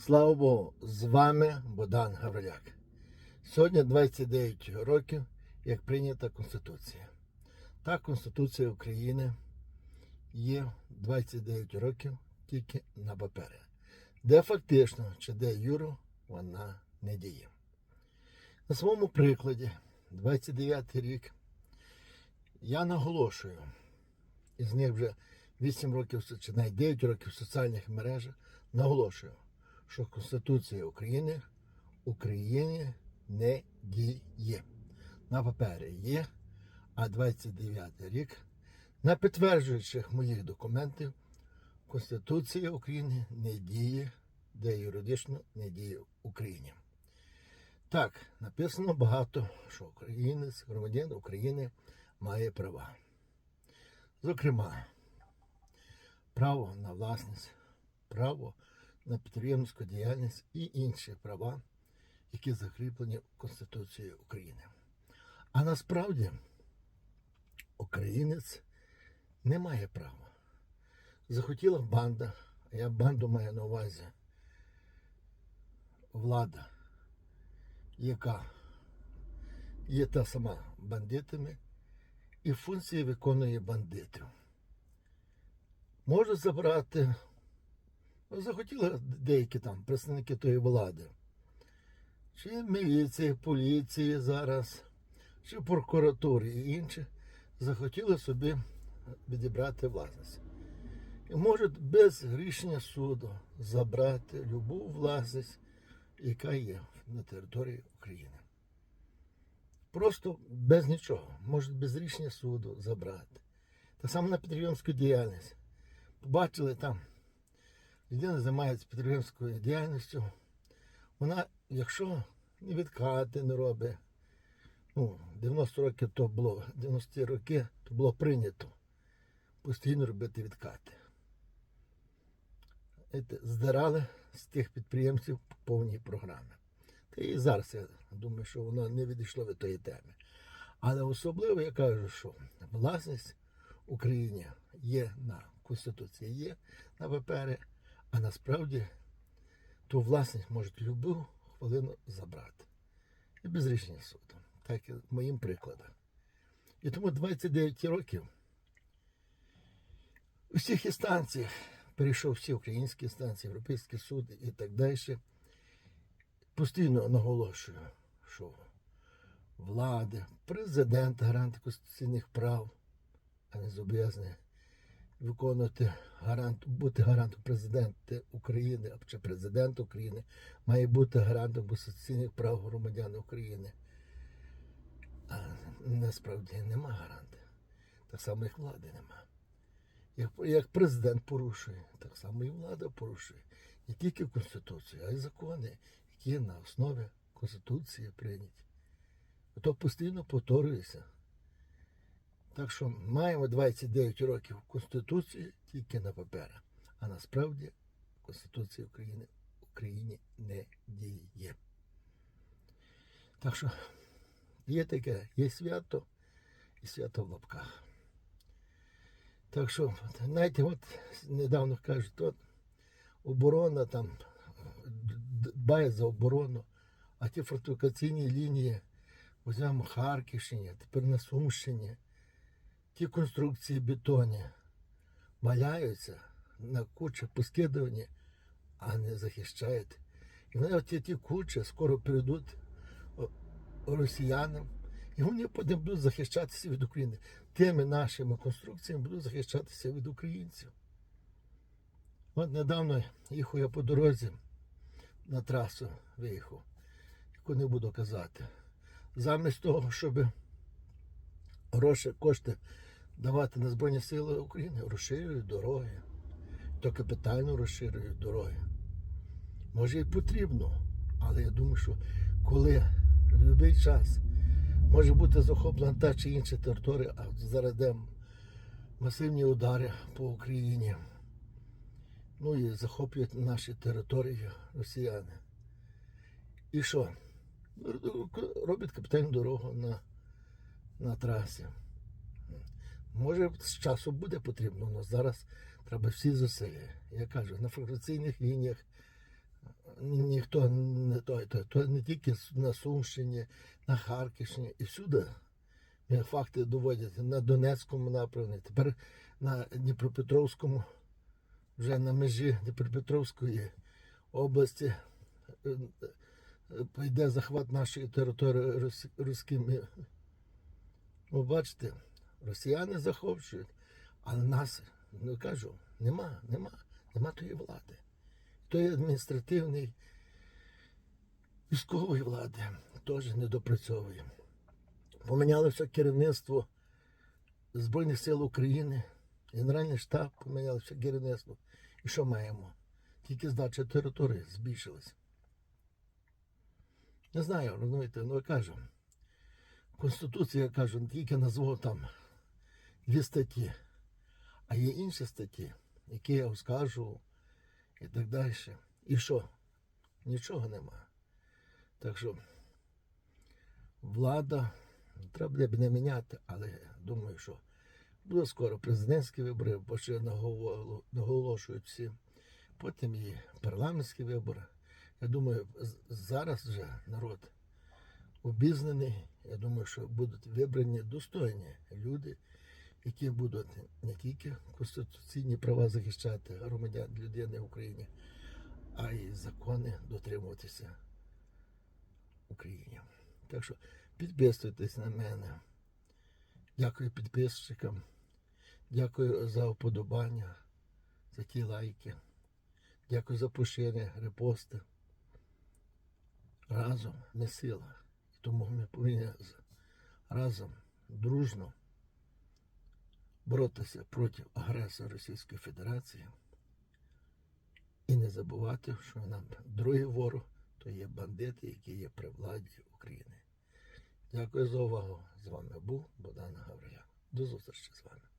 Слава Богу, з вами Богдан Гавриляк. Сьогодні 29 років, як прийнята Конституція. Та Конституція України є 29 років тільки на папері, де фактично чи де юро вона не діє. На своєму прикладі, 29 рік, я наголошую, із них вже 8 років чи навіть 9 років в соціальних мережах, наголошую, що Конституція України Україні не діє. На папері є, а 29 рік, на підтверджуючих моїх документів, Конституція України не діє, де юридично не діє в Україні. Так, написано багато, що українець, громадянин України має права. Зокрема, право на власність, право на підприємницьку діяльність і інші права, які закріплені в Конституції України. А насправді українець не має права. Захотіла банда, а я банду маю на увазі влада, яка є та сама бандитами і функції виконує бандитів. Може забрати, захотіли деякі там представники тої влади, чи міліції, поліції зараз, чи прокуратури і інші, захотіли собі відібрати власність. І можуть без рішення суду забрати любу власність, яка є на території України. Просто без нічого, можуть без рішення суду забрати. Так само на підприємську діяльність. Побачили там, людина займається підприємською діяльністю. Вона, якщо не відкати не робить, ну, 90 років то було, 90 роки то було прийнято постійно робити відкати. Здирали з тих підприємців повні програми. Та і зараз я думаю, що воно не відійшло від тої теми. Але особливо я кажу, що власність в Україні є на Конституції, є на папері, а насправді ту власність можуть любу хвилину забрати. І без рішення суду. Так і моїм прикладом. І тому 29 років у всіх інстанціях перейшов всі українські інстанції, Європейський суд і так далі. Постійно наголошую, що влади, президент гарант конституційних прав, а не зобов'язаний виконувати гарант, бути гарантом президента України чи президент України, має бути гарантом конституційних прав громадян України. А насправді нема гаранта. Так само, як влади нема. Як, як президент порушує, так само і влада порушує. Не тільки Конституцію, а й закони, які на основі Конституції прийняті. То постійно повторюється. Так що маємо 29 років Конституції тільки на папері. А насправді Конституція України в Україні не діє. Так що є таке, є свято і свято в лапках. Так що, знаєте, от недавно кажуть, от оборона там дбає за оборону, а ті фортифікаційні лінії візьмемо Харківщині, тепер на Сумщині, ті конструкції бетоні валяються на кучі поскидувані, а не захищають. І вони от ті, кучі скоро перейдуть росіянам, і вони потім будуть захищатися від України. Тими нашими конструкціями будуть захищатися від українців. От недавно їхав я по дорозі на трасу виїхав, яку не буду казати. Замість того, щоб гроші, кошти давати на Збройні Сили України, розширюють дороги, то капітально розширюють дороги. Може і потрібно, але я думаю, що коли в будь-який час може бути захоплена та чи інша територія, а зараз йде масивні удари по Україні. Ну і захоплюють наші території росіяни. І що? Роблять капітальну дорогу на, на трасі. Може, з часу буде потрібно, але зараз треба всі зусилля. Я кажу, на фракційних лініях ніхто не той, то, то не тільки на Сумщині, на Харківщині і всюди е, факти доводять на Донецькому напрямку, тепер на Дніпропетровському, вже на межі Дніпропетровської області е, е, йде захват нашої території руськими. Ну, бачите, росіяни захоплюють, але нас, ну кажу, нема, нема, нема тої влади. Тої адміністративної військової влади теж не допрацьовує. Помінялося керівництво Збройних сил України, Генеральний штаб помінялося керівництво. І що маємо? Тільки здача території збільшилась. Не знаю, розумієте, ну я кажу. Конституція, я кажу, тільки назву там дві статті, а є інші статті, які я оскаржував і так далі. І що? Нічого нема. Так що влада треба буде не міняти, але думаю, що буде скоро президентські вибори, бо ще наголошують всі. Потім і парламентські вибори. Я думаю, зараз вже народ обізнаний. Я думаю, що будуть вибрані достойні люди, які будуть не тільки конституційні права захищати громадян людини в Україні, а й закони дотримуватися Україні. Так що підписуйтесь на мене. Дякую підписчикам. Дякую за вподобання, за ті лайки. Дякую за поширення, репости. Разом не сила. Тому ми повинні разом, дружно боротися проти агресора Російської Федерації і не забувати, що нам другий ворог то є бандити, які є при владі України. Дякую за увагу. З вами був Богдан Гаврилян. До зустрічі з вами.